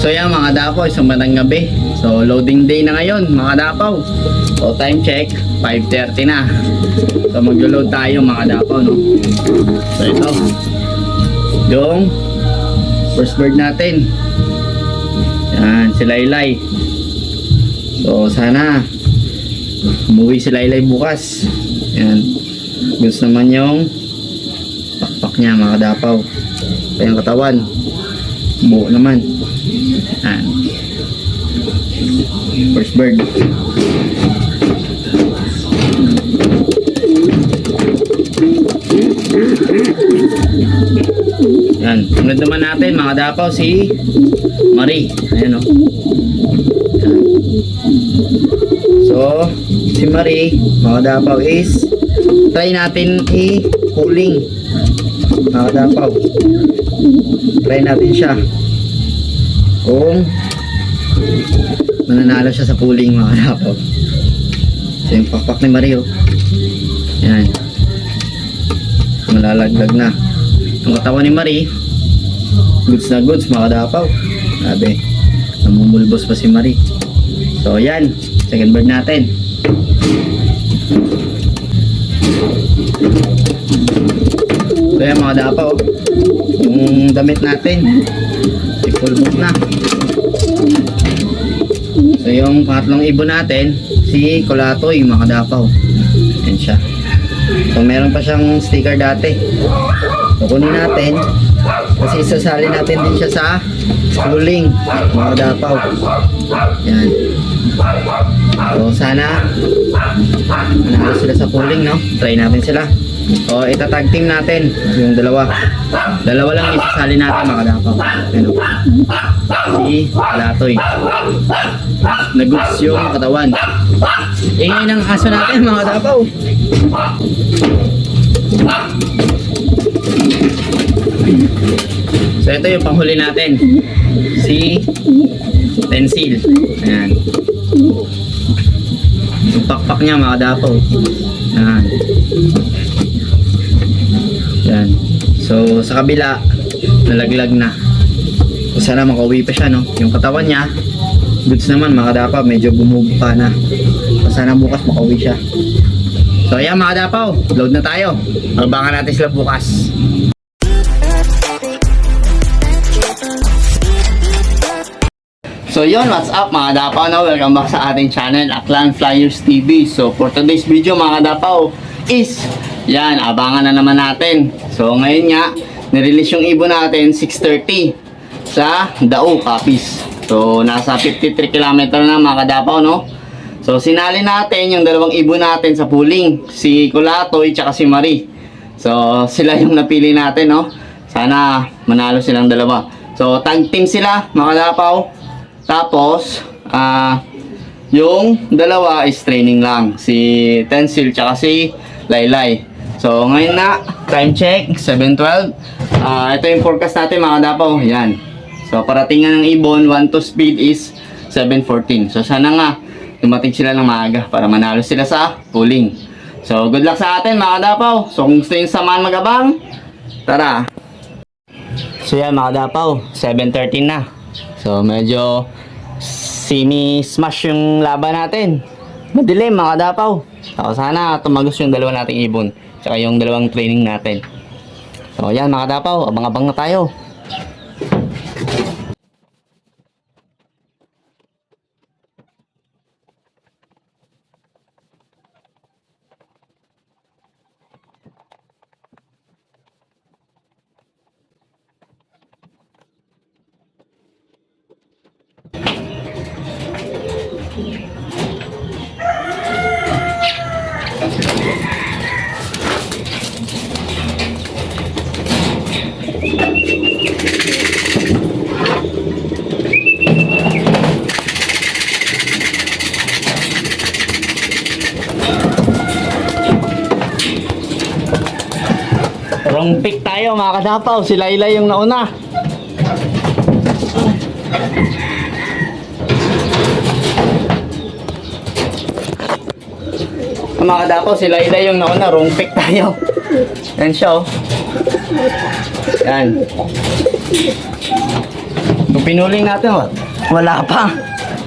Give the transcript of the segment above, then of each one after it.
So yan mga dapaw, isang magandang gabi. So loading day na ngayon mga dapaw. So time check, 5.30 na. So maglo-load tayo mga dapaw no. So ito. Yung first bird natin. Yan, si Laylay. So sana umuwi si Laylay bukas. Yan. Gusto naman yung pakpak niya mga dapaw. Ito yung katawan. Buo naman. Yan. First bird. Yan. Sunod naman natin mga dapaw si Marie. Ayan o. Yan. So, si Marie, mga dapaw is try natin i-cooling. Mga dapaw. Try natin siya. Kung mananalo siya sa pooling mga dapaw. So yung pakpak ni Mario. Yan. Malalaglag na. Ang katawan ni Marie, goods na goods mga dapaw. Sabi, namumulbos pa si Marie. So yan, second bird natin. So yan mga dapaw. Yung damit natin, ipulbos na. So yung pangatlong ibon natin, si Kulatoy mga dapaw. Yan siya. So meron pa siyang sticker dati. So kunin natin kasi isasali natin din siya sa schooling mga dapaw. Yan. So sana manalo sila sa pooling no. Try natin sila. O itatag team natin yung dalawa. Dalawa lang isasali natin mga dapaw. Ano? Si Latoy. Naguts yung katawan. Ingay ng aso natin mga dapaw. So ito yung panghuli natin. Si Pencil. Ayan. Yung pakpak niya mga dapaw. Ayan. So, sa kabila, nalaglag na. So, sana makauwi pa siya, no? Yung katawan niya, goods naman, mga dapaw, medyo bumubuka na. So, sana bukas makauwi siya. So, ayan mga dapaw, load na tayo. Abangan natin sila bukas. So yun, what's up mga dapaw no? Welcome back sa ating channel, Aklan Flyers TV. So for today's video mga dapaw is, yan, abangan na naman natin. So ngayon nga, nirelease yung ibon natin 6.30 sa Dao, Capiz. So nasa 53 km na mga dapaw no? So sinali natin yung dalawang ibon natin sa pooling, si Kulatoy tsaka si Marie. So sila yung napili natin no? Sana manalo silang dalawa. So tag team sila mga dapaw. Tapos, ah, yung dalawa is training lang. Si Tensil tsaka si Laylay. So, ngayon na, time check, 7.12. Ah, ito yung forecast natin mga dapaw. Yan. So, paratingan ng ibon, 1 to speed is 7.14. So, sana nga, dumating sila ng maaga para manalo sila sa pooling. So, good luck sa atin mga dapaw. So, kung gusto yung samahan magabang, tara. So, yan mga dapaw, 7.13 na. So, medyo sini-smash yung laban natin. Madilim mga dapaw. So, sana tumagos yung dalawa nating ibon. Tsaka yung dalawang training natin. So, yan mga dapaw. Abang-abang na tayo. Wrong mga kadapaw. Si Laylay yung nauna. Mga kadapaw, si Laylay yung nauna. Wrong pick tayo. Yan siya oh. Yan. Kung pinuling natin, wa- wala pa.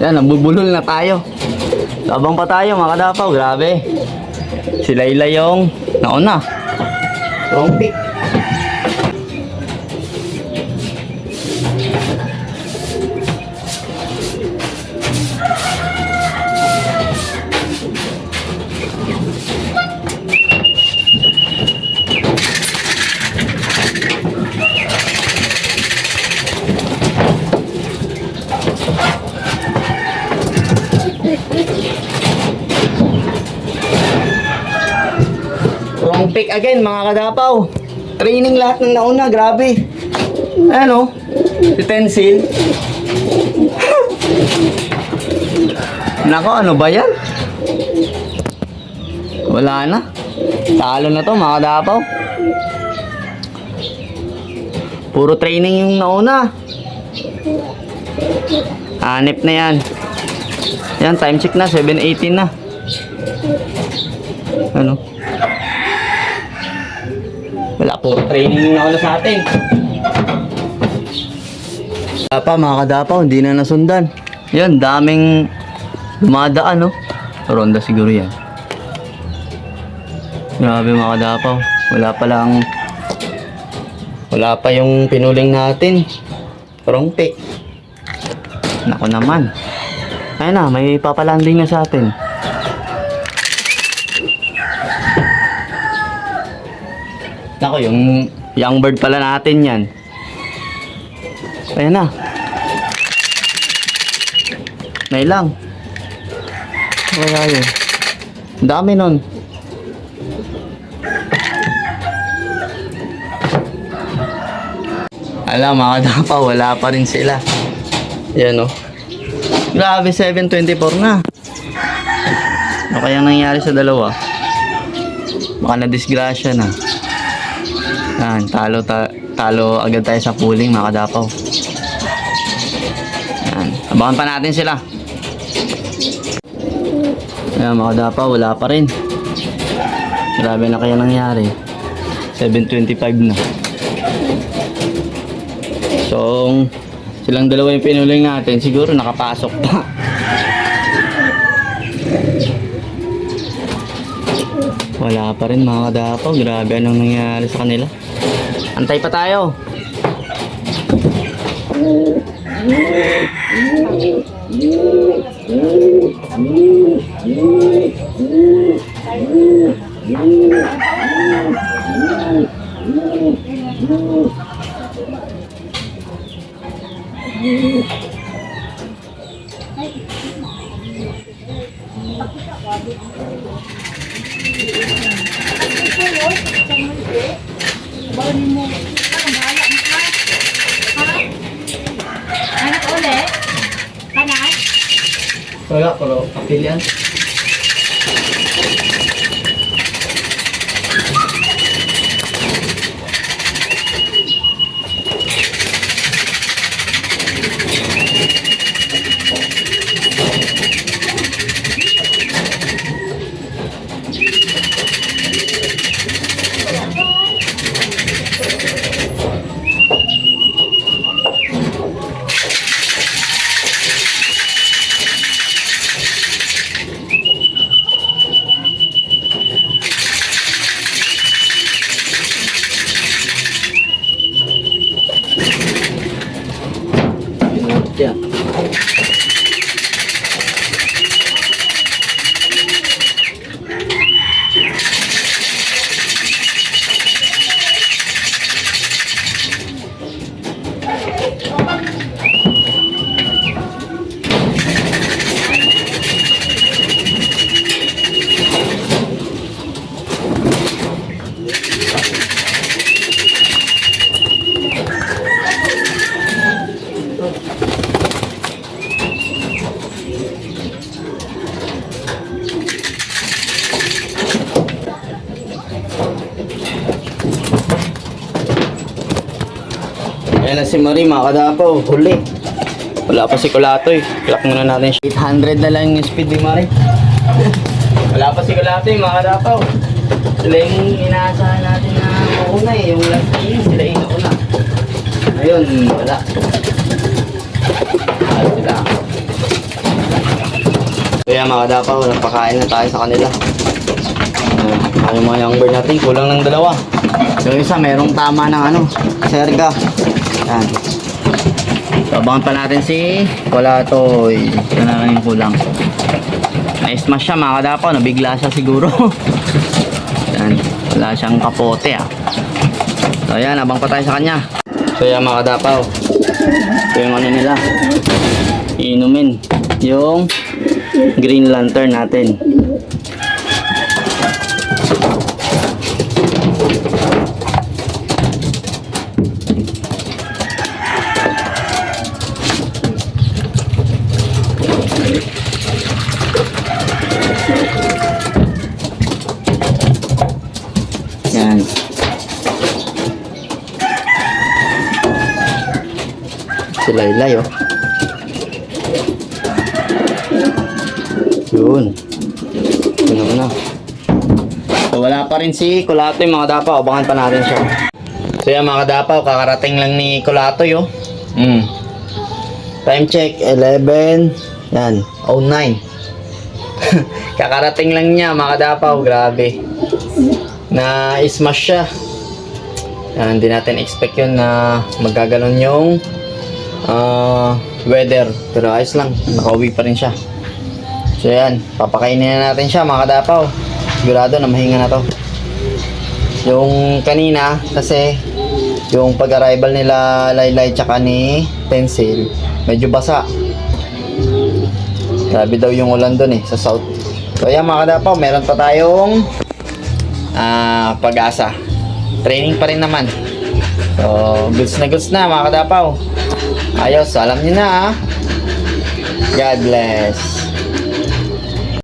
Yan, nabubulol na tayo. Labang pa tayo mga kadapaw, grabe. Si Layla yung nauna. Wrong pick. Again mga kadapaw. Training lahat ng nauna, grabe. Ano? Utensil. Nako, ano ba yan? Wala na. Talo na to mga kadapaw. Puro training yung nauna. Hanip na yan. Yan, time check na. 7.18 na. Ano? Wala po training na wala sa atin. Wala pa mga kadapaw, hindi na nasundan. Yan, daming dumadaan, no? Ronda siguro yan. Grabe mga kadapaw. Wala pa lang... Wala pa yung pinuling natin. Wrong pick. Nako naman. Ayun na, may papalanding na sa atin. Nako, yung young bird pala natin yan. Ayan na. Nay lang. Wala yun. Ang dami nun. Alam, mga dapa, wala pa rin sila. Yan o. Grabe, 7.24 na. Ano kaya nangyari sa dalawa? Baka na-disgrasya na. Yan, talo, ta talo agad tayo sa pooling mga kadapaw. Yan, abangan pa natin sila. Yan mga kadapaw, wala pa rin. Grabe na kaya nangyari. 7.25 na. So, silang dalawa yung pinuling natin, siguro nakapasok pa. Wala pa rin mga kadapaw. Grabe anong nangyari sa kanila. Antay pa tayo. Ano ulit? Kanan? Wala, pero kapilian. si Marie mga kadapo, huli. Wala pa si Kulato eh. Clock muna natin 800 na lang yung speed ni Marie. Wala pa si Kulato eh mga kadapo. Sila yung inaasahan natin na mauna eh. Yung last game, sila yung nauna. Ayun, wala. Ayun sila. Kaya mga kadapo, napakain na tayo sa kanila. Ano, ano mga younger natin, kulang ng dalawa. Yung isa, merong tama ng ano, serga. Yan. So, abangan pa natin si Kulatoy. Ito na lang yung kulang. Na-smash siya mga kadapaw, nabigla siya siguro. yan, wala siyang kapote ah. So yan, abang pa tayo sa kanya. So yan mga kadapaw. Ito yung ano nila. Iinumin. Yung green lantern natin. Si Laylay, oh. Yun. Yun na na. So, wala pa rin si Kulatoy, mga dapaw. Abangan pa natin siya. So, yan, mga dapaw. Kakarating lang ni Kulatoy, oh. Mm. Time check, 11. Yan, 09. Kakarating lang niya, mga dapaw. Grabe. Na smash siya. Yan, hindi natin expect yun na magaganon yung ah, weather. Pero ayos lang, nakauwi pa rin siya. So yan, papakainin na natin siya mga kadapaw. Sigurado na mahinga na to. Yung kanina, kasi yung pag-arrival nila Laylay tsaka ni Pencil, medyo basa. Grabe daw yung ulan doon eh, sa south. So yan mga kadapaw, meron pa tayong ah pag-asa. Training pa rin naman. So, goods na goods na mga kadapaw. Ayos, alam niyo na ah. God bless.